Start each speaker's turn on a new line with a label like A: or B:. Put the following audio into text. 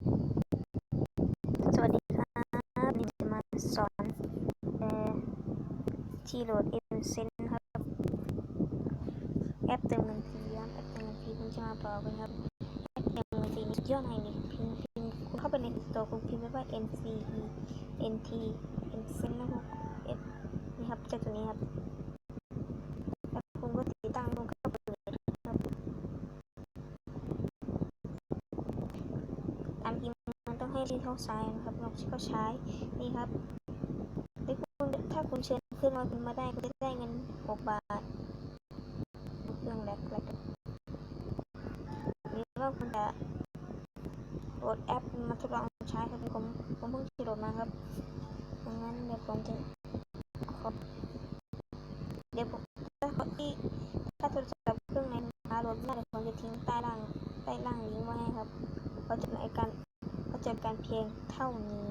A: สวัสดีครับวันนี้จะมาสอนเอ่อที่โหลด m s e n ครับ แอปเติมเงินฟรีครับแอปเติมเงินฟรีผมจะมาบอกกันครับแอปเติมเงินฟรีนี่สุดยอดไงนี่พิมพ์พิมพ์คุณเข้าไปในตัวคุณพิมพ์ไว้ว่า n c e n t m s e n นนะครับ S นี่ครับจากตัวนี้ครับแล้วคุณก็ติดตั้งคุณก็เปิดครับ ตามพิมมันต้องให้ที่เท่าซ้ายนะครับเราก็ใช้นี่ครับถ้าคุณถ้าคุณเชิญขึ้นมาคุณมาได้คุณจะได้เงินหกบาทเครื่องแรกแรกหรือว่าคุณจะโหลดแอปมาทดลองใช้ครับผมผมเพิ่งโหลดมาครับดังนั้นเดี๋ยวผมจะขอเดี๋ยวผมถ้าเขาที่ถ้าโทรศัพท์เครื่องไหน หาโหลดไม่ได้เดี๋ยวผมจะทิ้งใต้ล่างใต้ล่างลิงก์ไว้ให้ครับเราจะในการเราจะการเพียงเท่านี้